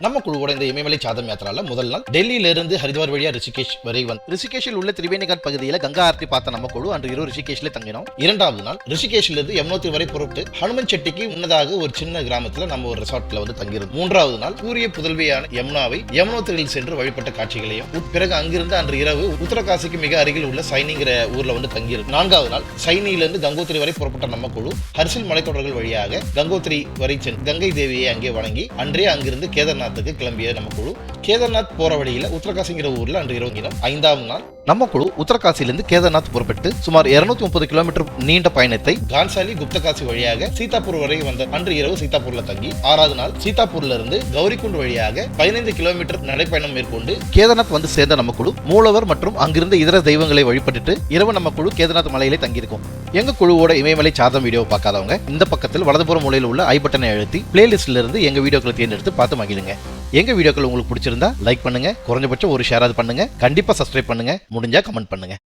நம்ம குழுவோட இந்த இமயமலை சாதம் யாத்திரால முதல் நாள் டெல்லியில இருந்து ஹரித்வார் வழியா ரிஷிகேஷ் வரை வந்து ரிஷிகேஷில் உள்ள திரிவேணிகாட் பகுதியில கங்கா ஆர்த்தி பார்த்த நம்ம குழு அன்று இரவு ரிஷிகேஷ்ல தங்கினோம். இரண்டாவது நாள் ரிஷிகேஷ்ல இருந்து யமுனோத்திரி வரை புறப்பட்டு ஹனுமன் செட்டிக்கு முன்னதாக ஒரு சின்ன கிராமத்துல நம்ம ஒரு ரிசார்ட்ல வந்து தங்கியிருந்தோம். மூன்றாவது நாள் கூரிய புதல்வியான யமுனாவை யமுனோத்திரியில் சென்று வழிபட்ட காட்சிகளையும் உட்- பிறகு அங்கிருந்து அன்று இரவு உத்தரகாசிக்கு மிக அருகில் உள்ள சைனிங்கிற ஊர்ல வந்து தங்கியிருக்கும் நான்காவது நாள் சைனியிலிருந்து கங்கோத்திரி வரை புறப்பட்ட நம்ம குழு ஹர்சில் மலைத்தொடர்கள் வழியாக கங்கோத்திரி வரை சென்று கங்கை தேவியை அங்கே வணங்கி அன்றே அங்கிருந்து கேதார்நாத்துக்கு கிளம்பிய நம்ம குழு கேதார்நாத் போற வழியில உத்தரகாசிங்கிற ஊர்ல அன்று இரவு தினம் ஐந்தாவது நாள் நம்ம குழு உத்தரகாசியிலிருந்து கேதார்நாத் புறப்பட்டு சுமார் 230 முப்பது கிலோமீட்டர் நீண்ட பயணத்தை கான்சாலி குப்தகாசி வழியாக சீதாப்பூர் வரை வந்த அன்று இரவு சீதாப்பூர்ல தங்கி ஆறாவது நாள் சீதாப்பூர்ல இருந்து கௌரிகுண்ட் வழியாக பதினைந்து கிலோமீட்டர் நடைப்பயணம் மேற்கொண்டு கேதார்நாத் வந்து சேர்ந்த நம்ம குழு மூலவர் மற்றும் அங்கிருந்த இதர தெய்வங்களை வழிபட்டுட்டு இரவு நம்ம குழு கேதார்நாத் மலையிலே தங்கியிருக்கும். எங்க குழுவோட இமயமலை சாதம் வீடியோ பார்க்காதவங்க இந்த பக்கத்தில் வலதுபுற மூலையில் உள்ள ஐ பட்டனை அழுத்தி பிளேலிஸ்ட்ல இருந்து எங்க வீடியோக்களை தேர்ந்தெடுத்து பார்த்து மகிழுங்க. எங்க வீடியோக்கள் உங்களுக்கு பிடிச்சிருந்தா லைக் பண்ணுங்க குறைஞ்சபட்சம் ஒரு ஷேராது பண்ணுங்க. கண்டிப்பா சப்ஸ்கிரைப் பண்ணுங்க. முடிஞ்சா கமெண்ட் பண்ணுங்க.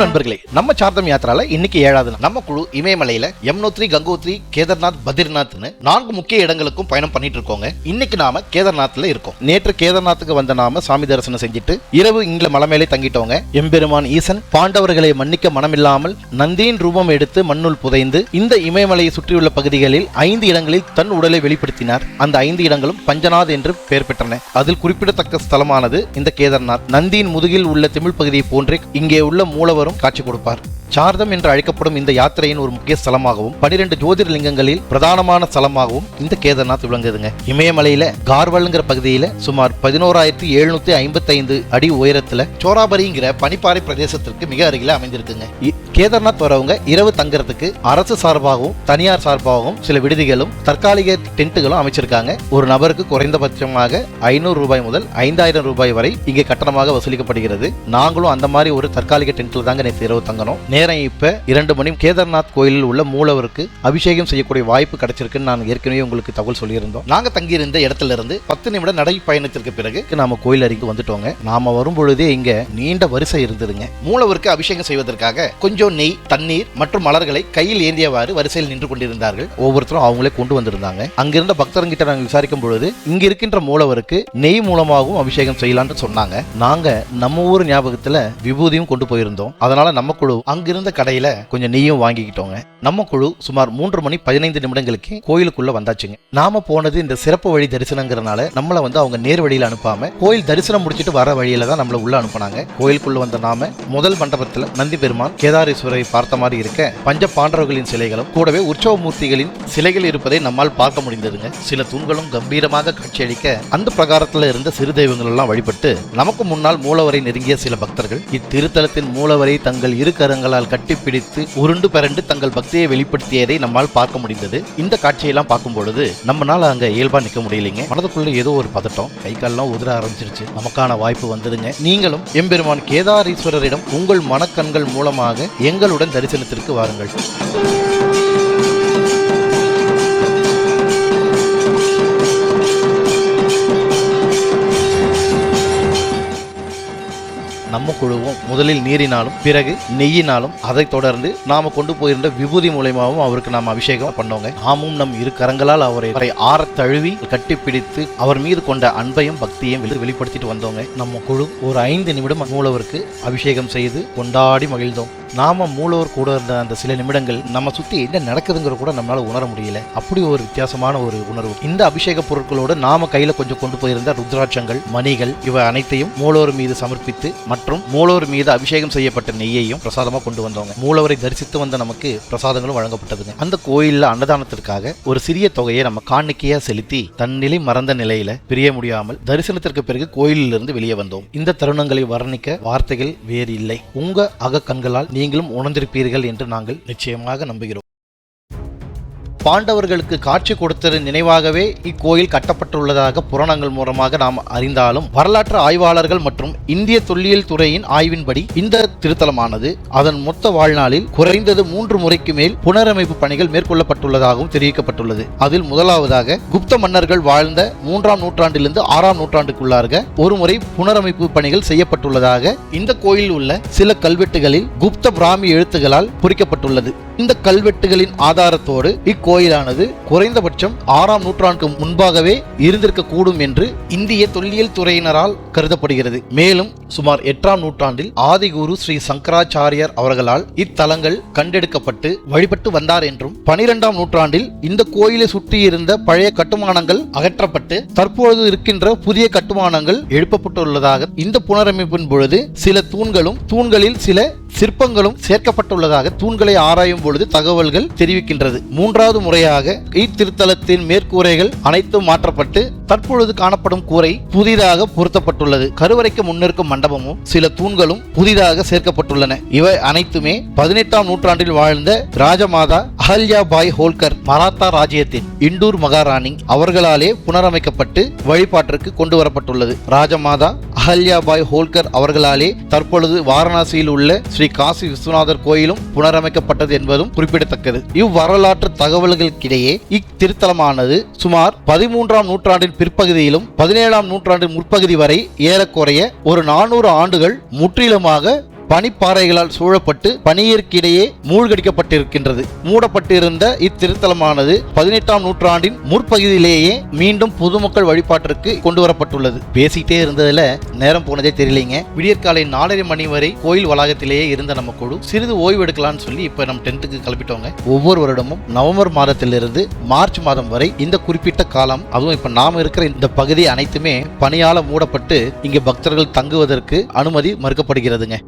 வணக்கம் நண்பர்களே நம்ம சார்தம் யாத்திரால இன்னைக்கு ஏழாவது நம்ம குழு இமயமலையில யமுனோத்ரி கங்கோத்ரி கேதார்நாத் பத்ரிநாத்னு நான்கு முக்கிய இடங்களுக்கும் பயணம் பண்ணிட்டு இருக்கோங்க. இன்னைக்கு நாம கேதார்நாத்ல இருக்கோம். நேற்று கேதார்நாத்துக்கு வந்த நாம சாமி தரிசனம் செஞ்சுட்டு இரவு இங்க மலை மேலே தங்கிட்டோங்க. எம்பெருமான் ஈசன் பாண்டவர்களை மன்னிக்க மனமில்லாமல் நந்தியின் ரூபம் எடுத்து மண்ணுள் புதைந்து இந்த இமயமலையை சுற்றியுள்ள பகுதிகளில் ஐந்து இடங்களில் தன் உடலை வெளிப்படுத்தினார். அந்த ஐந்து இடங்களும் பஞ்சநாத் என்று பெயர் பெற்றன. அதில் குறிப்பிடத்தக்க ஸ்தலமானது இந்த கேதார்நாத். நந்தியின் முதுகில் உள்ள தமிழ் பகுதியை போன்றே இங்கே உள்ள மூலவரும் காட்சி கொடுப்பார். சார்தம் என்று அழைக்கப்படும் இந்த யாத்திரையின் ஒரு முக்கிய ஸ்தலமாகவும் பனிரெண்டு ஜோதிர்லிங்கங்களில் பிரதானமான ஸ்தலமாகவும் இந்த கேதார்நாத் விளங்குதுங்க. இமயமலையில கார்வல்ங்கிற பகுதியில சுமார் பதினோராயிரத்தி எழுநூத்தி ஐம்பத்தி ஐந்து அடி உயரத்துல சோராபரிங்கிற பனிப்பாறை பிரதேசத்திற்கு மிக அருகில அமைந்திருக்குங்க. கேதார்நாத் வரவங்க இரவு தங்குறதுக்கு அரசு சார்பாகவும் தனியார் சார்பாகவும் சில விடுதிகளும் தற்காலிக டென்ட்டுகளும் அமைச்சிருக்காங்க. ஒரு நபருக்கு குறைந்தபட்சமாக ஐநூறு ரூபாய் முதல் ஐந்தாயிரம் ரூபாய் வரை இங்கே கட்டணமாக வசூலிக்கப்படுகிறது. நாங்களும் அந்த மாதிரி ஒரு தற்காலிக டென்ட்ல தாங்க நேற்று இரவு தங்கணும். நேரம் இப்ப இரண்டு மணி கேதார்நாத் கோயிலில் உள்ள மூலவருக்கு அபிஷேகம் செய்யக்கூடிய வாய்ப்பு கிடைச்சிருக்குன்னு நான் ஏற்கனவே உங்களுக்கு தகவல் சொல்லியிருந்தோம். நாங்க தங்கியிருந்த இடத்துல இருந்து பத்து நிமிட நடை பயணத்திற்கு பிறகு நாம கோயில் அருகே வந்துட்டோங்க. நாம வரும் பொழுதே இங்க நீண்ட வரிசை இருந்ததுங்க. மூலவருக்கு அபிஷேகம் செய்வதற்காக கொஞ்சம் நெய் தண்ணீர் மற்றும் மலர்களை கையில் ஏந்தியவாறு வரிசையில் நின்று கொண்டிருந்தார்கள். ஒவ்வொருத்தரும் அவங்களே கொண்டு வந்திருந்தாங்க. அங்கிருந்த பக்தர்கிட்ட நாங்கள் விசாரிக்கும் பொழுது இங்க இருக்கின்ற மூலவருக்கு நெய் மூலமாகவும் அபிஷேகம் செய்யலாம்னு சொன்னாங்க. நாங்க நம்ம ஊர் ஞாபகத்துல விபூதியும் கொண்டு போயிருந்தோம். அதனால நம்ம குழு அங்கிருந்த கடையில கொஞ்சம் நெய்யும் வாங்கிக்கிட்டோங்க. நம்ம குழு சுமார் மூன்று மணி பதினைந்து நிமிடங்களுக்கு கோயிலுக்குள்ள வந்தாச்சுங்க. நாம போனது இந்த சிறப்பு வழி தரிசனங்கிறனால நம்மளை வந்து அவங்க நேர் வழியில் அனுப்பாம கோயில் தரிசனம் முடிச்சிட்டு வர வழியில தான் நம்மளை உள்ள அனுப்புனாங்க. கோயிலுக்குள்ள வந்த நாம முதல் மண்டபத்துல நந்தி பெருமான் பரமேஸ்வரரை பார்த்த மாதிரி இருக்க பஞ்ச பாண்டவர்களின் சிலைகளும் கூடவே உற்சவ மூர்த்திகளின் சிலைகள் இருப்பதை நம்மால் பார்க்க முடிந்ததுங்க. சில தூண்களும் கம்பீரமாக காட்சியளிக்க அந்த பிரகாரத்தில் இருந்த சிறு தெய்வங்கள் எல்லாம் வழிபட்டு நமக்கு முன்னால் மூலவரை நெருங்கிய சில பக்தர்கள் இத்திருத்தலத்தின் மூலவரை தங்கள் இரு கரங்களால் கட்டிப்பிடித்து உருண்டு பரண்டு தங்கள் பக்தியை வெளிப்படுத்தியதை நம்மால் பார்க்க முடிந்தது. இந்த காட்சியெல்லாம் பார்க்கும் பொழுது நம்மளால அங்க இயல்பா நிக்க முடியலைங்க. மனதுக்குள்ள ஏதோ ஒரு பதட்டம். கை கால்லாம் உதிர ஆரம்பிச்சிருச்சு. நமக்கான வாய்ப்பு வந்ததுங்க. நீங்களும் எம்பெருமான் கேதாரீஸ்வரரிடம் உங்கள் மனக்கண்கள் மூலமாக எங்களுடன் தரிசனத்திற்கு வாருங்கள். நம்ம குழுவும் முதலில் நீரினாலும் பிறகு நெய்யினாலும் அதைத் தொடர்ந்து நாம கொண்டு போயிருந்த விபூதி மூலயமாவும் அவருக்கு நாம் அபிஷேகம் பண்ணோங்க. நாமும் நம் இரு கரங்களால் அவரை அவரை ஆற தழுவி கட்டிப்பிடித்து அவர் மீது கொண்ட அன்பையும் பக்தியையும் வெளிப்படுத்திட்டு வந்தோங்க. நம்ம குழு ஒரு ஐந்து நிமிடம் மூலவருக்கு அபிஷேகம் செய்து கொண்டாடி மகிழ்ந்தோம். நாம மூலவர் கூட இருந்த அந்த சில நிமிடங்கள் நம்ம சுத்தி என்ன நடக்குதுங்கிற கூட நம்மளால உணர முடியல. அப்படி ஒரு வித்தியாசமான ஒரு உணர்வு. இந்த அபிஷேக பொருட்களோடு நாம கையில கொஞ்சம் கொண்டு போயிருந்த ருத்ராட்சங்கள் மணிகள் இவை அனைத்தையும் மூலவர் மீது சமர்ப்பித்து மற்றும் மூலவர் மீது அபிஷேகம் செய்யப்பட்ட நெய்யையும் பிரசாதமா கொண்டு வந்தவங்க. மூலவரை தரிசித்து வந்த நமக்கு பிரசாதங்களும் வழங்கப்பட்டதுங்க. அந்த கோயில்ல அன்னதானத்திற்காக ஒரு சிறிய தொகையை நம்ம காணிக்கையா செலுத்தி தன்னிலை மறந்த நிலையில பிரிய முடியாமல் தரிசனத்திற்கு பிறகு கோயிலில் இருந்து வெளியே வந்தோம். இந்த தருணங்களை வர்ணிக்க வார்த்தைகள் வேறு இல்லை உங்க அக கண்களால் நீங்களும் உணர்ந்திருப்பீர்கள் என்று நாங்கள் நிச்சயமாக நம்புகிறோம். பாண்டவர்களுக்கு காட்சி கொடுத்தது நினைவாகவே இக்கோயில் கட்டப்பட்டுள்ளதாக புராணங்கள் மூலமாக நாம் அறிந்தாலும் வரலாற்று ஆய்வாளர்கள் மற்றும் இந்திய தொல்லியல் துறையின் ஆய்வின்படி இந்த திருத்தலமானது அதன் மொத்த வாழ்நாளில் குறைந்தது மூன்று முறைக்கு மேல் புனரமைப்பு பணிகள் மேற்கொள்ளப்பட்டுள்ளதாகவும் தெரிவிக்கப்பட்டுள்ளது. அதில் முதலாவதாக குப்த மன்னர்கள் வாழ்ந்த மூன்றாம் நூற்றாண்டிலிருந்து ஆறாம் நூற்றாண்டுக்குள்ளாக ஒருமுறை புனரமைப்பு பணிகள் செய்யப்பட்டுள்ளதாக இந்த கோயில் உள்ள சில கல்வெட்டுகளில் குப்த பிராமி எழுத்துகளால் பொறிக்கப்பட்டுள்ளது. இந்த கல்வெட்டுகளின் ஆதாரத்தோடு கோயிலானது குறைந்தபட்சம் ஆறாம் நூற்றாண்டுக்கு முன்பாகவே இருந்திருக்க கூடும் என்று இந்திய தொல்லியல் துறையினரால் கருதப்படுகிறது. மேலும் சுமார் எட்டாம் நூற்றாண்டில் ஆதிகுரு ஸ்ரீ சங்கராச்சாரியார் அவர்களால் இத்தலங்கள் கண்டெடுக்கப்பட்டு வழிபட்டு வந்தார் என்றும் பனிரெண்டாம் நூற்றாண்டில் இந்த கோயிலை சுற்றியிருந்த பழைய கட்டுமானங்கள் அகற்றப்பட்டு தற்பொழுது இருக்கின்ற புதிய கட்டுமானங்கள் எழுப்பப்பட்டுள்ளதாக இந்த புனரமைப்பின் பொழுது சில தூண்களும் தூண்களில் சில சிற்பங்களும் சேர்க்கப்பட்டுள்ளதாக தூண்களை ஆராயும் பொழுது தகவல்கள் தெரிவிக்கின்றது. மூன்றாவது முறையாக இத்திருத்தலத்தின் மேற்கூரைகள் அனைத்தும் மாற்றப்பட்டு தற்பொழுது காணப்படும் கூரை புதிதாக பொருத்தப்பட்டுள்ளது. கருவறைக்கு முன்னிருக்கும் மண்டபமும் சில தூண்களும் புதிதாக சேர்க்கப்பட்டுள்ளன. இவை அனைத்துமே பதினெட்டாம் நூற்றாண்டில் வாழ்ந்த ராஜமாதா அஹல்யா பாய் ஹோல்கர் மராத்தா ராஜ்யத்தின் இண்டூர் மகாராணி அவர்களாலே புனரமைக்கப்பட்டு வழிபாட்டிற்கு கொண்டு வரப்பட்டுள்ளது ராஜமாதா அஹல்யாபாய் ஹோல்கர் அவர்களாலே தற்பொழுது வாரணாசியில் உள்ள ஸ்ரீ காசி விஸ்வநாதர் கோயிலும் புனரமைக்கப்பட்டது என்பதும் குறிப்பிடத்தக்கது. இவ்வரலாற்று தகவல் தகவல்களுக்கிடையே இத்திருத்தலமானது சுமார் பதிமூன்றாம் நூற்றாண்டின் பிற்பகுதியிலும் பதினேழாம் நூற்றாண்டின் முற்பகுதி வரை ஏறக்குறைய ஒரு நானூறு ஆண்டுகள் முற்றிலுமாக பனிப்பாறைகளால் சூழப்பட்டு பனியிற்கிடையே மூழ்கடிக்கப்பட்டிருக்கின்றது. மூடப்பட்டிருந்த இத்திருத்தலமானது பதினெட்டாம் நூற்றாண்டின் முற்பகுதியிலேயே மீண்டும் பொதுமக்கள் வழிபாட்டிற்கு கொண்டு வரப்பட்டுள்ளது பேசிட்டே இருந்ததுல நேரம் போனதே தெரியலைங்க. விடியற்காலை நாலரை மணி வரை கோயில் வளாகத்திலேயே இருந்த நம்ம குழு சிறிது ஓய்வு எடுக்கலாம்னு சொல்லி இப்ப நம்ம டென்த்துக்கு கிளப்பிட்டோங்க ஒவ்வொரு வருடமும் நவம்பர் மாதத்திலிருந்து மார்ச் மாதம் வரை இந்த குறிப்பிட்ட காலம் அதுவும் இப்ப நாம இருக்கிற இந்த பகுதி அனைத்துமே பணியால மூடப்பட்டு இங்க பக்தர்கள் தங்குவதற்கு அனுமதி மறுக்கப்படுகிறதுங்க.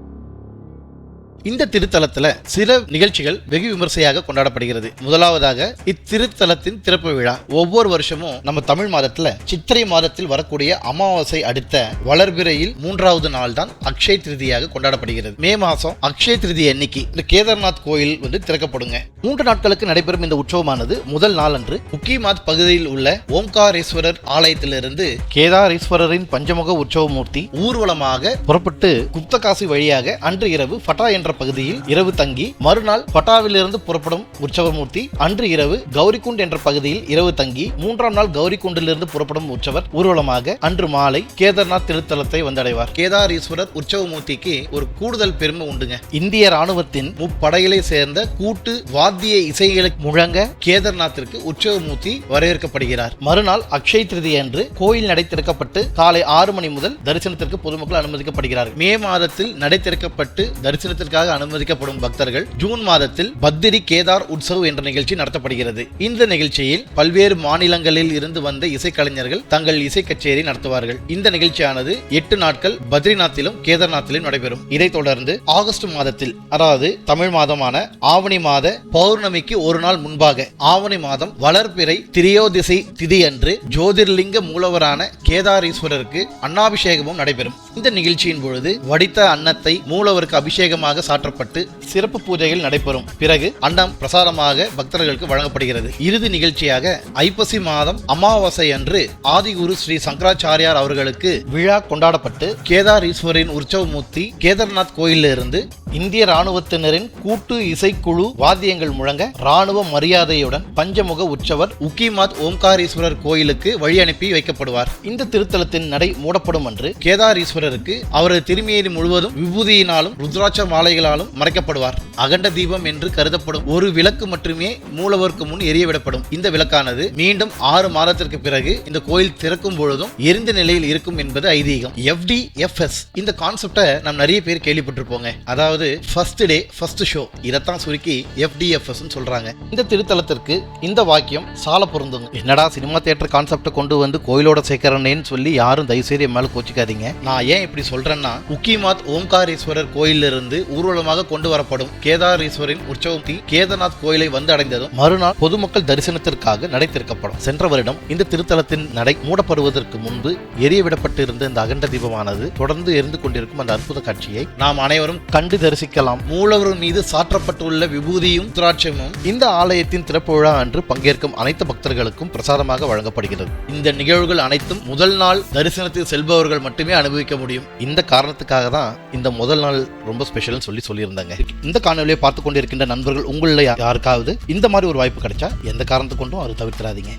இந்த திருத்தலத்துல சில நிகழ்ச்சிகள் வெகு விமர்சையாக கொண்டாடப்படுகிறது. முதலாவதாக இத்திருத்தலத்தின் திறப்பு விழா. ஒவ்வொரு வருஷமும் நம்ம தமிழ் மாதத்துல சித்திரை மாதத்தில் வரக்கூடிய அமாவாசை அடுத்த வளர்பிறையில் மூன்றாவது நாள் தான் அக்ஷய திருதியாக கொண்டாடப்படுகிறது. மே மாசம் அக்ஷய திருதி அன்னைக்கு இந்த கேதார்நாத் கோயில் வந்து திறக்கப்படுங்க. மூன்று நாட்களுக்கு நடைபெறும் இந்த உற்சவமானது முதல் நாள் அன்று முக்கியமாத் பகுதியில் உள்ள ஓம்காரேஸ்வரர் ஆலயத்திலிருந்து கேதாரேஸ்வரரின் பஞ்சமுக உற்சவமூர்த்தி ஊர்வலமாக புறப்பட்டு குப்தகாசி வழியாக அன்று இரவு ஃபட்டா என்ற என்ற பகுதியில் இரவு தங்கி மறுநாள் பட்டாவிலிருந்து புறப்படும் உற்சவமூர்த்தி அன்று இரவு கௌரிகுண்ட் என்ற பகுதியில் இரவு தங்கி மூன்றாம் நாள் கௌரிகுண்டிலிருந்து புறப்படும் உற்சவர் ஊர்வலமாக அன்று மாலை கேதார்நாத் திருத்தலத்தை வந்தடைவார். கேதாரீஸ்வரர் உற்சவமூர்த்திக்கு ஒரு கூடுதல் பெருமை உண்டுங்க. இந்திய ராணுவத்தின் முப்படைகளை சேர்ந்த கூட்டு வாத்திய இசைகளை முழங்க கேதார்நாத்திற்கு உற்சவமூர்த்தி வரவேற்கப்படுகிறார். மறுநாள் அக்ஷய் திருதி அன்று கோயில் நடை திறக்கப்பட்டு காலை ஆறு மணி முதல் தரிசனத்திற்கு பொதுமக்கள் அனுமதிக்கப்படுகிறார்கள். மே மாதத்தில் நடை திறக்கப்பட்டு தரிசனத்திற்காக அனுமதிக்கப்படும் பக்தர்கள் ஜூன் மாதத்தில் பத்திரி கேதார் உற்சவ் என்ற நிகழ்ச்சி நடத்தப்படுகிறது. இந்த நிகழ்ச்சியில் பல்வேறு மாநிலங்களில் இருந்து வந்த இசைக்கலைஞர்கள் தங்கள் இசை கச்சேரி நடத்துவார்கள். இந்த நிகழ்ச்சியானது எட்டு நாட்கள் பத்ரிநாத்திலும் கேதார்நாத்திலும் நடைபெறும். இதைத் தொடர்ந்து ஆகஸ்ட் மாதத்தில் அதாவது தமிழ் மாதமான ஆவணி மாத பௌர்ணமிக்கு ஒரு நாள் முன்பாக ஆவணி மாதம் வளர்பிறை திரியோதிசை திதி அன்று ஜோதிர்லிங்க மூலவரான கேதாரீஸ்வரருக்கு அன்னாபிஷேகமும் நடைபெறும். இந்த நிகழ்ச்சியின் பொழுது வடித்த அன்னத்தை மூலவருக்கு அபிஷேகமாக சாற்றப்பட்டு சிறப்பு பூஜைகள் நடைபெறும். பிறகு அண்டம் பிரசாதமாக பக்தர்களுக்கு வழங்கப்படுகிறது. இறுதி நிகழ்ச்சியாக ஐப்பசி மாதம் அமாவாசை அன்று ஆதிகுரு ஸ்ரீ சங்கராச்சாரியார் அவர்களுக்கு விழா கொண்டாடப்பட்டு கேதாரீஸ்வரின் உற்சவமூர்த்தி கேதார்நாத் கோயிலிருந்து இந்திய ராணுவத்தினரின் கூட்டு இசைக்குழு வாத்தியங்கள் முழங்க ராணுவ மரியாதையுடன் பஞ்சமுக உற்சவர் உக்கிமாத் ஓம்காரீஸ்வரர் கோயிலுக்கு வழி அனுப்பி வைக்கப்படுவார். இந்த திருத்தலத்தின் நடை மூடப்படும் அன்று கேதாரீஸ்வரருக்கு அவரது திருமேனி முழுவதும் விபூதியினாலும் ருத்ராட்ச மாலைகளாலும் மறைக்கப்படுவார். அகண்ட தீபம் என்று கருதப்படும் ஒரு விளக்கு மட்டுமே மூலவருக்கு முன் எரியவிடப்படும். இந்த விளக்கானது மீண்டும் ஆறு மாதத்திற்கு பிறகு இந்த கோயில் திறக்கும் பொழுதும் எரிந்த நிலையில் இருக்கும் என்பது ஐதீகம். எஃப்டி எஃப்டிஎஃப்எஸ் இந்த கான்செப்டை நாம் நிறைய பேர் கேள்விப்பட்டிருப்போங்க. அதாவது ஃபர்ஸ்ட் டே ஃபர்ஸ்ட் ஷோ இதைத்தான் சுருக்கி எஃப்டிஎஃப்எஸ் சொல்றாங்க. இந்த திருத்தலத்திற்கு இந்த வாக்கியம் சால பொருந்துங்க. என்னடா சினிமா தியேட்டர் கான்செப்டை கொண்டு வந்து கோயிலோட சேர்க்கிறேன்னு சொல்லி யாரும் தயவுசெய்து என் மேல கோச்சிக்காதீங்க. நான் ஏன் இப்படி சொல்றேன்னா உக்கிமாத் ஓம்காரேஸ்வரர் கோயிலிருந்து ஊர்வலமாக கொண்டு வரப்படும் கேதாரீஸ்வரின் உற்சவத்தி கேதநாத் கோயிலை வந்து அடைந்ததும் மறுநாள் பொதுமக்கள் தரிசனத்திற்காக நடை திறக்கப்படும் சென்ற வருடம் இந்த திருத்தலத்தின் நடை மூடப்படுவதற்கு முன்பு எரியவிடப்பட்டிருந்த இந்த அகண்ட தீபமானது தொடர்ந்து எரிந்து கொண்டிருக்கும் அந்த அற்புத காட்சியை நாம் அனைவரும் கண்டு தரிசிக்கலாம். மூலவர் மீது சாற்றப்பட்டுள்ள விபூதியும் திராட்சமும் இந்த ஆலயத்தின் திறப்பு விழா அன்று பங்கேற்கும் அனைத்து பக்தர்களுக்கும் பிரசாதமாக வழங்கப்படுகிறது. இந்த நிகழ்வுகள் அனைத்தும் முதல் நாள் தரிசனத்தில் செல்பவர்கள் மட்டுமே அனுபவிக்க முடியும். இந்த காரணத்துக்காக தான் இந்த முதல் நாள் ரொம்ப ஸ்பெஷல்னு சொல்லி சொல்லியிருந்தாங்க. இந்த காணொலியை பார்த்து கொண்டிருக்கின்ற நண்பர்கள் உங்களில் யாருக்காவது இந்த மாதிரி ஒரு வாய்ப்பு கிடைச்சா எந்த காரணத்தை கொண்டும் அதை தவிர்த்துறாதீங்க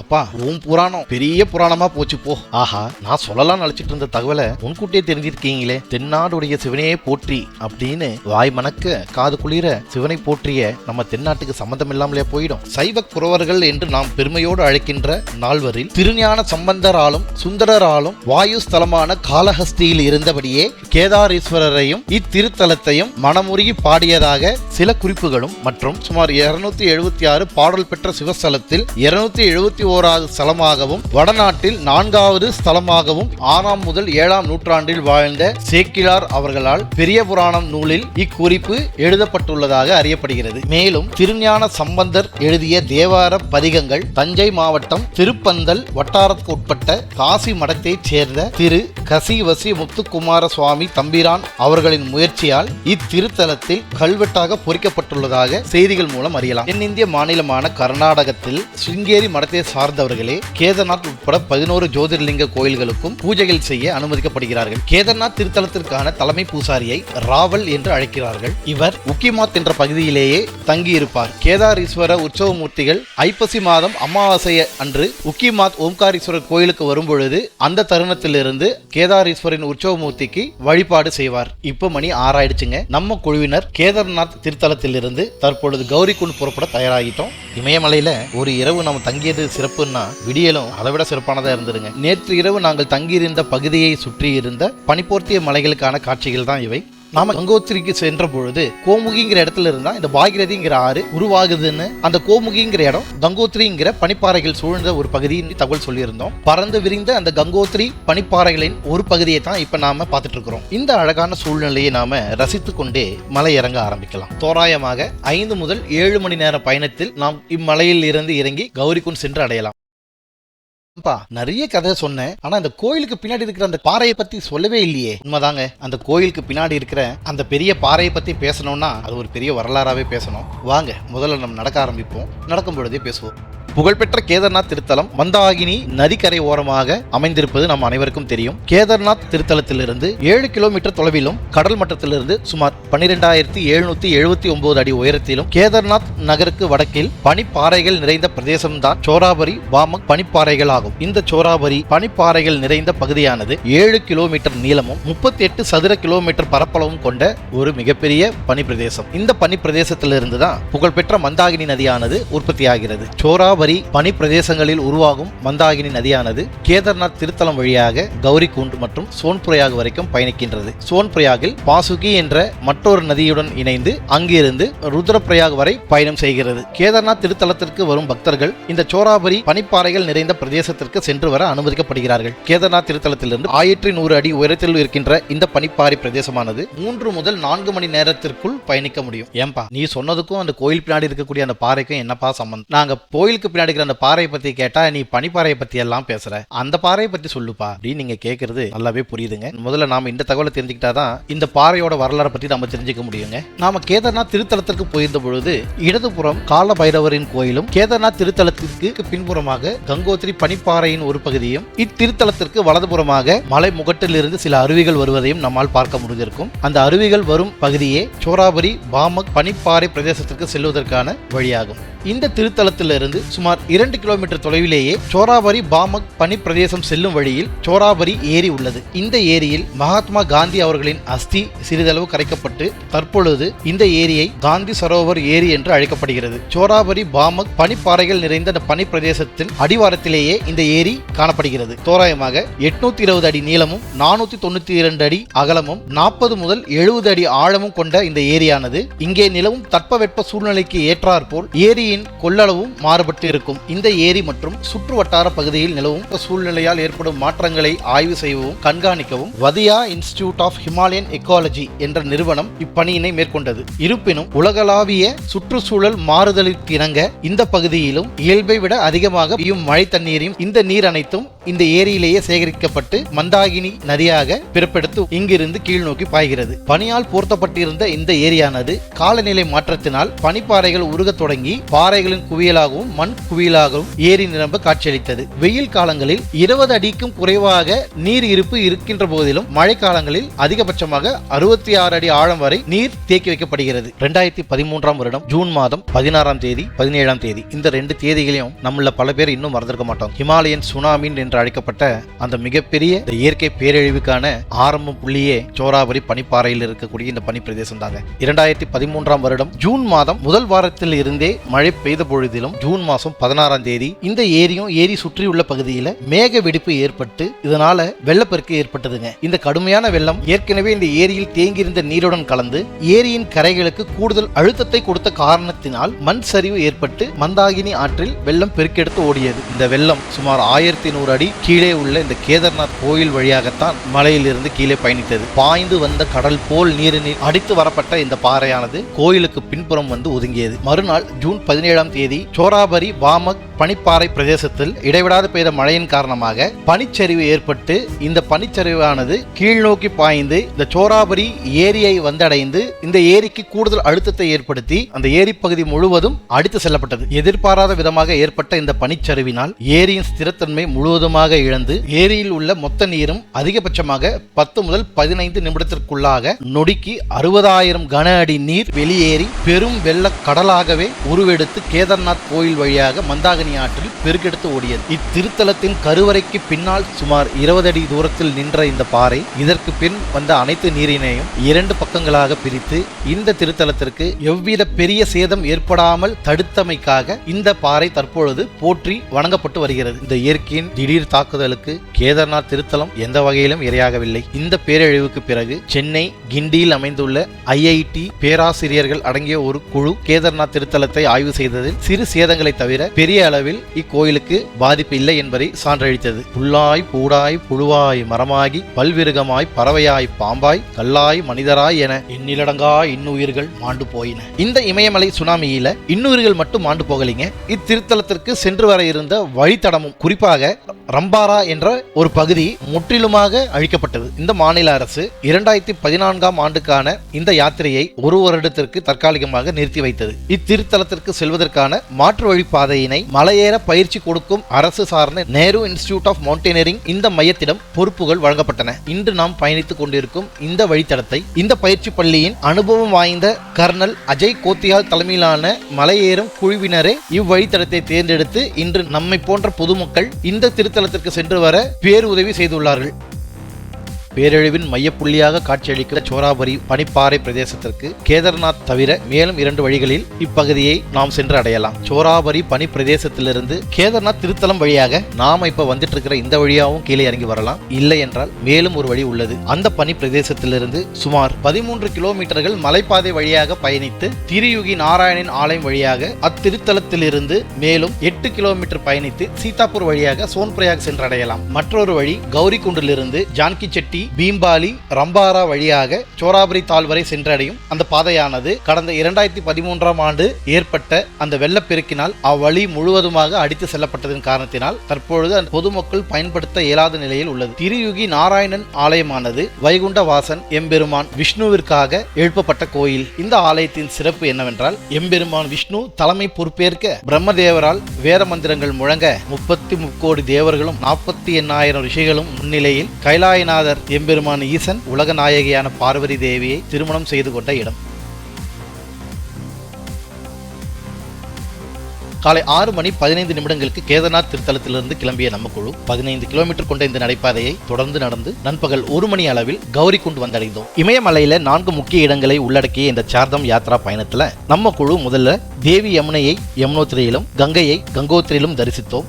அப்பா உன் புராணம். பெரிய புராணமா போச்சு போ. ஆஹா நான் சொல்லலாம் நினைச்சிட்டு இருந்த தகவலை முன்கூட்டியே தெரிஞ்சிருக்கீங்களே. தென்னாடுடைய சிவனையே போற்றி அப்படின்னு வாய் மணக்க காது குளிர சிவனை போற்றிய நம்ம தென்னாட்டுக்கு சம்பந்தம் இல்லாமலே போயிடும். சைவ குறவர்கள் என்று நாம் பெருமையோடு அழைக்கின்ற நால்வரில் திருஞான சம்பந்தராலும் சுந்தரராலும் வாயு ஸ்தலமான காளஹஸ்தியில் இருந்தபடியே கேதாரீஸ்வரரையும் இத்திருத்தலத்தையும் மனமுருகி பாடியதாக சில குறிப்புகளும் மற்றும் சுமார் இருநூத்தி எழுபத்தி ஆறு பாடல் பெற்ற சிவஸ்தலத்தில் இருநூத்தி எழுபத்தி ஓராவது ஸ்தலமாகவும் வடநாட்டில் நான்காவது ஸ்தலமாகவும் ஆறாம் முதல் ஏழாம் நூற்றாண்டில் வாழ்ந்த சேக்கிழார் அவர்களால் பெரிய புராணம் நூலில் இக்குறிப்பு எழுதப்பட்டுள்ளதாக அறியப்படுகிறது. மேலும் திருஞான சம்பந்தர் எழுதிய தேவார பதிகங்கள் தஞ்சை மாவட்டம் திருப்பந்தல் வட்டாரத்துக்கு உட்பட்ட காசி மடத்தைச் சேர்ந்த திரு கசிவசி முத்துக்குமார சுவாமி தம்பிரான் அவர்களின் முயற்சியால் இத்திருத்தலத்தில் கல்வெட்டாக பொறிக்கப்பட்டுள்ளதாக செய்திகள் மூலம் அறியலாம். தென்னிந்திய மாநிலமான கர்நாடகத்தில் சிங்கேரி மடத்தை சார்ந்தவர்களே கேதார்நாத் உட்பட பதினோரு ஜோதிர்லிங்க கோயில்களுக்கும் பூஜைகள் செய்ய அனுமதிக்கப்படுகிறார்கள். கேதார்நாத் திருத்தலத்திற்கான தலைமை பூசாரியை ராவல் என்று அழைக்கிறார்கள். இவர் உக்கிமாத் என்ற பகுதியிலேயே தங்கியிருப்பார். கேதாரீஸ்வர உற்சவ மூர்த்திகள் ஐப்பசி மாதம் அமாவாசை அன்று உக்கிமாத் ஓம்காரீஸ்வரர் கோயிலுக்கு வரும்பொழுது அந்த தருணத்திலிருந்து கேதாரீஸ்வரின் உற்சவ மூர்த்திக்கு வழிபாடு செய்வார். இப்போ மணி ஆறாயிடுச்சுங்க. நம்ம குழுவினர் கேதார்நாத் திருத்தலத்திலிருந்து தற்பொழுது கௌரிகுண்ட் புறப்பட தயாராகிட்டோம். இமயமலையில ஒரு இரவு நம்ம தங்கியது சிறப்புன்னா விடியலும் அதை விட சிறப்பானதா இருந்ததுங்க நேற்று இரவு நாங்கள் தங்கியிருந்த பகுதியை சுற்றி இருந்த பனிப்போர்த்திய மலைகளுக்கான காட்சிகள் தான் இவை. நாம கங்கோத்திரிக்கு சென்ற பொழுது கோமுகிங்கிற இடத்துல இருந்தா இந்த பாகிரதிங்கிற ஆறு உருவாகுதுன்னு அந்த கோமுகிங்கிற இடம் கங்கோத்திரிங்கிற பனிப்பாறைகள் சூழ்ந்த ஒரு பகுதின்னு தகவல் சொல்லியிருந்தோம். பறந்து விரிந்த அந்த கங்கோத்திரி பனிப்பாறைகளின் ஒரு பகுதியை தான் இப்ப நாம பார்த்துட்டு இருக்கிறோம் இந்த அழகான சூழ்நிலையை நாம ரசித்து கொண்டே மலை இறங்க ஆரம்பிக்கலாம். தோராயமாக ஐந்து முதல் ஏழு மணி நேர பயணத்தில் நாம் இம்மலையில் இருந்து இறங்கி கௌரிக்குன் சென்று அடையலாம். பா நிறைய கதை சொன்னேன். ஆனா அந்த கோயிலுக்கு பின்னாடி இருக்கிற அந்த பாறையை பத்தி சொல்லவே இல்லையே. உண்மைதாங்க. அந்த கோயிலுக்கு பின்னாடி இருக்கிற அந்த பெரிய பாறையை பத்தி பேசணும்னா அது ஒரு பெரிய வரலாறாவே பேசணும். வாங்க முதல்ல நம்ம நடக்க ஆரம்பிப்போம். நடக்கும் பொழுதே பேசுவோம். புகழ்பெற்ற கேதார்நாத் திருத்தலம் மந்தாகினி நதிக்கரை ஓரமாக அமைந்திருப்பது நம் அனைவருக்கும் தெரியும். கேதார்நாத் திருத்தலத்திலிருந்து ஏழு கிலோமீட்டர் தொலைவிலும் கடல் மட்டத்திலிருந்து சுமார் பன்னிரெண்டாயிரத்தி எழுநூத்தி எழுபத்தி ஒன்பது அடி உயரத்திலும் கேதார்நாத் நகருக்கு வடக்கில் பனிப்பாறைகள் நிறைந்த பிரதேசம்தான். சோராபரி பாமக் பனிப்பாறைகள் ஆகும் இந்த சோராபரி பனிப்பாறைகள் நிறைந்த பகுதியானது ஏழு கிலோமீட்டர் நீளமும் முப்பத்தி எட்டு சதுர கிலோமீட்டர் பரப்பளவும் கொண்ட ஒரு மிகப்பெரிய பனி பிரதேசம் இந்த பனி பிரதேசத்திலிருந்து தான் புகழ்பெற்ற மந்தாகினி நதியானது உற்பத்தியாகிறது. சோராபரி பனி பிரதேசங்களில் உருவாகும் மந்தாகினி நதியானது கேதார்நாத் திருத்தலம் வழியாக கௌரிகுண்ட் மற்றும் சோன்புரையாக் வரைக்கும் பயணிக்கின்றது. சோன்புரையாகில் பாசுகி என்ற மற்றொரு நதியுடன் இணைந்து அங்கிருந்து ருத்ரப்ரயாக வரை பயணம் செய்கிறது. கேதார்நாத் திருத்தலத்திற்கு வரும் பக்தர்கள் இந்த சோராபரி பனிப்பாறைகள் நிறைந்த பிரதேசத்திற்கு சென்று வர அனுமதிக்கப்படுகிறார்கள். கேதார்நாத் திருத்தலத்திலிருந்து ஆயிரத்தி நூறு அடி உயரத்தில் இருக்கின்ற இந்த பனிப்பாறை பிரதேசமானது மூன்று முதல் நான்கு மணி நேரத்திற்குள் பயணிக்க முடியும். ஏன்பா நீ சொன்னதுக்கும் அந்த கோயில் பின்னாடி இருக்கக்கூடிய அந்த பாறைக்கும் என்னப்பா சம்பந்தம்? நாங்க கோயிலுக்கு பின்னாடி இருக்கிற அந்த பாறையை பத்தி கேட்டா நீ பனிப்பாறையை பத்தி எல்லாம் பேசுற. அந்த பாறையை பத்தி சொல்லுப்பா. அப்படின்னு நீங்க கேட்கறது நல்லாவே புரியுதுங்க. முதல்ல நாம இந்த தகவலை தெரிஞ்சுக்கிட்டாதான் இந்த பாறையோட வரலாறை பத்தி நம்ம தெரிஞ்சுக்க முடியுங்க. நாம கேதார்நாத் திருத்தலத்திற்கு போயிருந்த பொழுது இடதுபுறம் கால பைரவரின் கோயிலும் கேதார்நாத் திருத்தலத்திற்கு பின்புறமாக கங்கோத்திரி பனிப்பாறையின் ஒரு பகுதியும் இத்திருத்தலத்திற்கு வலதுபுறமாக மலை முகட்டிலிருந்து சில அருவிகள் வருவதையும் நம்மால் பார்க்க முடிஞ்சிருக்கும். அந்த அருவிகள் வரும் பகுதியே சோராபரி பாமக் பனிப்பாறை பிரதேசத்திற்கு செல்வதற்கான வழியாகும். இந்த திருத்தலத்திலிருந்து சுமார் இரண்டு கிலோமீட்டர் தொலைவிலேயே சோராபரி பாமக் பனி பிரதேசம் செல்லும் வழியில் சோராபரி ஏரி உள்ளது. இந்த ஏரியில் மகாத்மா காந்தி அவர்களின் அஸ்தி சிறிதளவு கரைக்கப்பட்டு தற்பொழுது இந்த ஏரியை காந்தி சரோவர் ஏரி என்று அழைக்கப்படுகிறது. சோராபரி பாமக் பனிப்பாறைகள் நிறைந்த அந்த பனி பிரதேசத்தின் அடிவாரத்திலேயே இந்த ஏரி காணப்படுகிறது. தோராயமாக எட்நூத்தி இருபது அடி நீளமும் நானூத்தி தொண்ணூத்தி இரண்டு அடி அகலமும் நாற்பது முதல் எழுபது அடி ஆழமும் கொண்ட இந்த ஏரியானது இங்கே நிலவும் தட்பவெட்ப சூழ்நிலைக்கு ஏற்றாற்போல் ஏரியின் கொள்ளளவும் மாறுபட்டு இருக்கும். இந்த ஏரி மற்றும் சுற்று வட்டார பகுதியில் நிலவும் சூழ்நிலையால் ஏற்படும் மாற்றங்களை ஆய்வு செய்யவும் கண்காணிக்கவும் Wadia institute of Himalayan ecology என்ற நிறுவனம் இப்பணியினை மேற்கொண்டது. இருப்பினும் உலகளாவிய சுற்றுச்சூழல் மாறுதலுக்கு இணங்க இந்த பகுதியிலும் இயல்பை விட அதிகமாக பெய்யும் மழை தண்ணீரையும் இந்த நீர் அனைத்தும் இந்த ஏரியிலேயே சேகரிக்கப்பட்டு மந்தாகினி நதியாக பிறப்பெடுத்து இங்கிருந்து கீழ் நோக்கி பாய்கிறது. பனியால் போர்த்தப்பட்டிருந்த இந்த ஏரியானது காலநிலை மாற்றத்தினால் பனிப்பாறைகள் உருகத் தொடங்கி பாறைகளின் குவியலாகவும் மண் குவியலாகவும் ஏரி நிரம்ப காட்சியளித்தது. வெயில் காலங்களில் இருபது அடிக்கும் குறைவாக நீர் இருப்பு இருக்கின்ற போதிலும் மழை காலங்களில் அதிகபட்சமாக அறுபத்தி ஆறு அடி ஆழம் வரை நீர் தேக்கி வைக்கப்படுகிறது. ரெண்டாயிரத்தி பதிமூன்றாம் வருடம் ஜூன் மாதம் பதினாறாம் தேதி பதினேழாம் தேதி. இந்த ரெண்டு தேதிகளையும் நம்மள பல பேர் இன்னும் மறந்திருக்க மாட்டோம். ஹிமாலயன் சுனாமின் என்று அழைக்கப்பட்ட அந்த மிகப்பெரிய இந்த இயற்கை பேரழிவுக்கான ஆரம்ப புள்ளியே சோராபரி பனிப்பாறையில் இருக்கக்கூடிய இந்த பனி பிரதேசம் தாங்க இரண்டாயிரத்தி பதிமூன்றாம் வருடம் ஜூன் மாதம் முதல் வாரத்தில் இருந்தே மழை பெய்த பொழுதிலும் ஜூன் மாதம் பதினாறாம் தேதி இந்த ஏரியும் ஏரி சுற்றியுள்ள பகுதியில் மேக வெடிப்பு ஏற்பட்டு இதனால வெள்ளப்பெருக்கு ஏற்பட்டதுங்க. இந்த கடுமையான வெள்ளம் ஏற்கனவே இந்த ஏரியில் தேங்கியிருந்த நீருடன் கலந்து ஏரியின் கரைகளுக்கு கூடுதல் அழுத்தத்தை கொடுத்த காரணத்தினால் மண் சரிவு ஏற்பட்டு மந்தாகினி ஆற்றில் வெள்ளம் பெருக்கெடுத்து ஓடியது. இந்த வெள்ளம் சுமார் ஆயிரத்தி நூறு அடி கீழே உள்ள இந்த கேதார்நாத் கோயில் வழியாகத்தான் மலையிலிருந்து கீழே பயணித்தது. பாய்ந்து வந்த கடல் போல் நீரினில் அடித்து வரப்பட்ட இந்த பாறையானது கோயிலுக்கு பின்புறம் வந்து ஒதுங்கியது. மறுநாள் ஜூன் பதினேழாம் தேதி சோராபரி பாமக் பனிப்பாறை பிரதேசத்தில் இடைவிடாது பெய்த மழையின் காரணமாக பனிச்சரிவு ஏற்பட்டு இந்த பனிச்சரிவானது கீழ்நோக்கி பாய்ந்து இந்த சோராபரி ஏரியை வந்தடைந்து இந்த ஏரிக்கு கூடுதல் அழுத்தத்தை ஏற்படுத்தி அந்த ஏரி பகுதி முழுவதும் அடித்து செல்லப்பட்டது. எதிர்பாராத விதமாக ஏற்பட்ட இந்த பனிச்சரிவினால் ஏரியின் ஸ்திரத்தன்மை முழுவதும் முழுவதுமாக இழந்து ஏரியில் உள்ள மொத்த நீரும் அதிகபட்சமாக பத்து முதல் பதினைந்து நிமிடத்திற்குள்ளாக நொடிக்கு அறுபதாயிரம் கன அடி நீர் வெளியேறி பெரும் வெள்ள கடலாகவே உருவெடுத்து கேதார்நாத் கோயில் வழியாக மந்தாகினி ஆற்றில் பெருக்கெடுத்து ஓடியது. இத்திருத்தலத்தின் கருவறைக்கு பின்னால் சுமார் இருபது அடி தூரத்தில் நின்ற இந்த பாறை இதற்கு பின் வந்த அனைத்து நீரினையும் இரண்டு பக்கங்களாக பிரித்து இந்த திருத்தலத்திற்கு எவ்வித பெரிய சேதம் ஏற்படாமல் தடுத்தமைக்காக இந்த பாறை தற்பொழுது போற்றி வணங்கப்பட்டு வருகிறது. இந்த இயற்கையின் திடீர் தாக்குதலுக்கு கேதார்நாத் திருத்தலம் எந்த வகையிலும் இரையாகவில்லை. இந்த பேரழிவுக்கு பிறகு சென்னை கிண்டியில் அமைந்துள்ள ஐஐடி பேராசிரியர்கள் அடங்கிய ஒரு குழு கேதார்நாத் திருத்தலத்தை ஆய்வு செய்ததில் சிறு சேதங்களை தவிர பெரிய அளவில் இக்கோயிலுக்கு பாதிப்பு இல்லை என்பதை சான்றளித்தது. புல்லாய் பூடாய் புழுவாய் மரமாகி பல்விருகமாய் பறவையாய் பாம்பாய் கல்லாய் மனிதராய் என எண்ணிலடங்கா இன்னுயிர்கள் மாண்டு போயின. இந்த இமயமலை சுனாமியில இன்னுயிர்கள் மட்டும் மாண்டு போகலீங்க. இத்திருத்தலத்திற்கு சென்று வர இருந்த வழித்தடமும் குறிப்பாக ரம்பாரா என்ற ஒரு பகுதி முற்றிலுமாக அழிக்கப்பட்டது. இந்த மாநில அரசு இரண்டாயிரத்தி பதினான்காம் ஆண்டுக்கான இந்த யாத்திரையை ஒரு வருடத்திற்கு தற்காலிகமாக நிறுத்தி வைத்தது. இத்திருத்தலத்திற்கு செல்வதற்கான மாற்று வழிப்பாதையினை மலையேற பயிற்சி கொடுக்கும் அரசு சார்ந்த நேரு இன்ஸ்டிடியூட் ஆஃப் மவுண்டனியரிங் இந்த மையத்திடம் பொறுப்புகள் வழங்கப்பட்டன. இன்று நாம் பயணித்துக் கொண்டிருக்கும் இந்த வழித்தடத்தை இந்த பயிற்சி பள்ளியின் அனுபவம் வாய்ந்த கர்னல் அஜய் கோத்தியால் தலைமையிலான மலையேறும் குழுவினரே இவ்வழித்தடத்தை தேர்ந்தெடுத்து இன்று நம்மை போன்ற பொதுமக்கள் இந்த திரு திருத்தலத்திற்கு சென்று வர பேருதவி செய்துள்ளார்கள். பேரழிவின் மையப்புள்ளியாக காட்சியளிக்கிற சோராபரி பனிப்பாறை பிரதேசத்திற்கு கேதார்நாத் தவிர மேலும் இரண்டு வழிகளில் இப்பகுதியை நாம் சென்று அடையலாம். சோராபரி பனி பிரதேசத்திலிருந்து கேதார்நாத் திருத்தலம் வழியாக நாம இப்ப வந்துட்டு இருக்கிற இந்த வழியாகவும் கீழே இறங்கி வரலாம். இல்லை என்றால் மேலும் ஒரு வழி உள்ளது. அந்த பனி பிரதேசத்திலிருந்து சுமார் பதிமூன்று கிலோமீட்டர்கள் மலைப்பாதை வழியாக பயணித்து திரியுகி நாராயணன் ஆலயம் வழியாக அத்திருத்தலத்திலிருந்து மேலும் எட்டு கிலோமீட்டர் பயணித்து சீதாப்பூர் வழியாக சோன்பிரயாக் சென்றடையலாம் மற்றொரு வழி கௌரிகுண்டிலிருந்து ஜான்கி செட்டி பீம்பாலி ரம்பாரா வழியாக சோராபரி தாழ்வரை சென்றடையும் அந்த பாதையானது கடந்த இரண்டாயிரத்தி பதிமூன்றாம் ஆண்டு ஏற்பட்ட அந்த வெள்ளப்பெருக்கினால் அவ்வழி முழுவதுமாக அடித்து செல்லப்பட்டதன் காரணத்தினால் தற்பொழுது அந்த பொதுமக்கள் பயன்படுத்த இயலாத நிலையில் உள்ளது. திருயுகி நாராயணன் ஆலயமானது வைகுண்ட வாசன் எம்பெருமான் விஷ்ணுவிற்காக எழுப்பப்பட்ட கோயில். இந்த ஆலயத்தின் சிறப்பு என்னவென்றால் எம்பெருமான் விஷ்ணு தலைமை பொறுப்பேற்க பிரம்மதேவரால் வேத மந்திரங்கள் முழங்க முப்பத்தி முக்கோடி தேவர்களும் நாற்பத்தி எண்ணாயிரம் ரிஷிகளும் முன்னிலையில் கைலாயநாதர் எம்பெருமான் ஈசன் உலக நாயகியான பார்வதி தேவியை திருமணம் செய்து கொண்ட இடம். காலை ஆறு மணி பதினைந்து நிமிடங்களுக்கு கேதார்நாத் திருத்தலத்திலிருந்து கிளம்பிய நம்ம குழு பதினைந்து கிலோமீட்டர் கொண்ட இந்த நடைபாதையை தொடர்ந்து நடந்து நண்பகல் ஒரு மணி அளவில் கௌரி குண்டு வந்தடைந்தோம். இமயமலையில நான்கு முக்கிய இடங்களை உள்ளடக்கிய இந்த சார்தம் யாத்ரா பயணத்துல நம்ம குழு முதல்ல தேவி யமுனையை யமுனோத்திரியிலும் கங்கையை கங்கோத்திரியிலும் தரிசித்தோம்.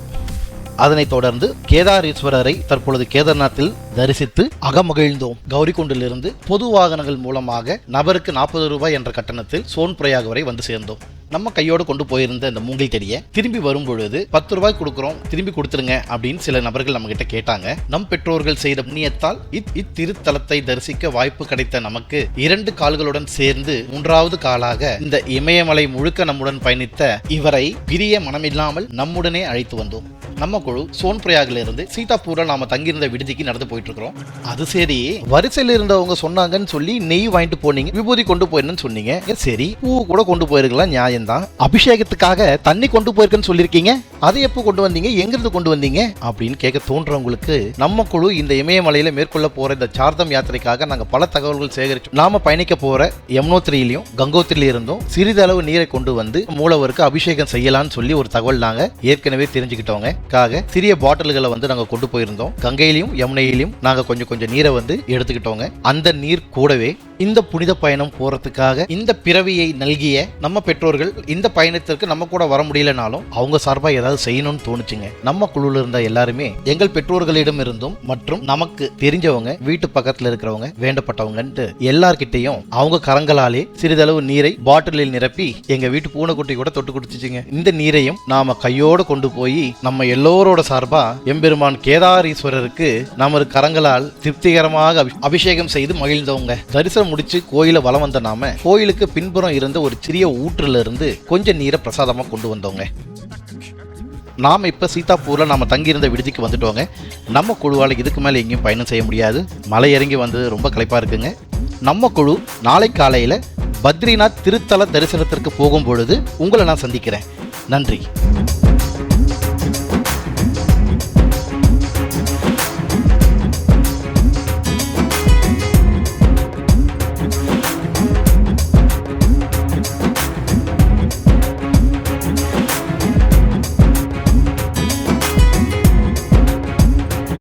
அதனைத் தொடர்ந்து கேதாரீஸ்வரரை தற்பொழுது கேதார்நாத்தில் தரிசித்து அகமகிழ்ந்தோம். கௌரிகுண்டிலிருந்து பொது வாகனங்கள் மூலமாக நபருக்கு நாற்பது ரூபாய் என்ற கட்டணத்தில் சோன் பிரயாக் வரை வந்து சேர்ந்தோம். நம்ம கையோடு கொண்டு போயிருந்த இந்த மூங்கில் செடியை திரும்பி வரும் பொழுது பத்து ரூபாய் கொடுக்குறோம் திரும்பி கொடுத்துருங்க அப்படின்னு சில நபர்கள் நம்ம கிட்ட கேட்டாங்க. நம் பெற்றோர்கள் செய்த புண்ணியத்தால் இத் இத்திருத்தலத்தை தரிசிக்க வாய்ப்பு கிடைத்த நமக்கு இரண்டு கால்களுடன் சேர்ந்து மூன்றாவது காலாக இந்த இமயமலை முழுக்க நம்முடன் பயணித்த இவரை பிரிய மனமில்லாமல் நம்முடனே அழைத்து வந்தோம். நம்ம குழு சோன்பிரயாக்ல இருந்து சீதாப்பூர்ல நாம தங்கியிருந்த விடுதிக்கு நடந்து போயிட்டு இருக்கிறோம் அது சரி வரிசையில் இருந்தவங்க சொன்னாங்கன்னு சொல்லி நெய் வாங்கிட்டு போனீங்க விபூதி கொண்டு போயிருந்தேன்னு சொன்னீங்க. சரி பூ கூட கொண்டு போயிருக்கலாம் நியாயம்தான் அபிஷேகத்துக்காக தண்ணி கொண்டு போயிருக்கேன்னு சொல்லியிருக்கீங்க. அதை எப்போ கொண்டு வந்தீங்க? எங்கிருந்து கொண்டு வந்தீங்க? அப்படின்னு கேட்க தோன்றவங்களுக்கு நம்ம குழு இந்த இமயமலையில மேற்கொள்ள போற இந்த சார்தம் யாத்திரைக்காக நாங்க பல தகவல்கள் சேகரிச்சோம் நாம பயணிக்க போற யமுனோத்திரியிலையும் கங்கோத்திரியில இருந்தும் சிறிதளவு நீரை கொண்டு வந்து மூலவருக்கு அபிஷேகம் செய்யலாம்னு சொல்லி ஒரு தகவல் நாங்க ஏற்கனவே தெரிஞ்சுக்கிட்டோங்க. காக சிறிய பாட்டில்களை வந்து நாங்க கொண்டு போயிருந்தோம். கங்கையிலையும் யமுனையிலையும் நாங்க கொஞ்சம் கொஞ்சம் நீரை வந்து எடுத்துக்கிட்டோங்க. அந்த நீர் கூடவே இந்த புனித பயணம் போறதுக்காக இந்த பிறவியை நல்கிய நம்ம பெற்றோர்கள் இந்த பயணத்திற்கு நம்ம கூட வர முடியலனாலும் அவங்க சார்பா ஏதாவது செய்யணும்னு தோணுச்சுங்க. நம்ம குழுல இருந்த எல்லாருமே எங்கள் பெற்றோர்களிடம் இருந்தும் மற்றும் நமக்கு தெரிஞ்சவங்க வீட்டு பக்கத்துல இருக்கிறவங்க வேண்டப்பட்டவங்கன்ட்டு எல்லார்கிட்டையும் அவங்க கரங்களாலே சிறிதளவு நீரை பாட்டிலில் நிரப்பி எங்க வீட்டு பூனைக்குட்டி கூட தொட்டு குடிச்சிச்சுங்க இந்த நீரையும் நாம கையோட கொண்டு போய் நம்ம எல்லோரோட சார்பா எம்பெருமான் கேதாரீஸ்வரருக்கு நமது கரங்களால் திருப்திகரமாக அபிஷேகம் செய்து மகிழ்ந்தவங்க. தரிசனம் முடிச்சு கோயில வலம் வந்த நாம கோயிலுக்கு பின்புறம் இருந்த ஒரு சிறிய ஊற்றுல இருந்து கொஞ்சம் நீரை பிரசாதமா கொண்டு வந்தோங்க. நாம் இப்போ சீதாப்பூரில் நம்ம தங்கியிருந்த விடுதிக்கு வந்துட்டோங்க. நம்ம குழுவால் இதுக்கு மேலே எங்கேயும் பயணம் செய்ய முடியாது. மலை இறங்கி வந்தது ரொம்ப களைப்பாக இருக்குங்க. நம்ம குழு நாளை காலையில் பத்ரிநாத் திருத்தல தரிசனத்திற்கு போகும் பொழுது உங்களை நான் சந்திக்கிறேன். நன்றி.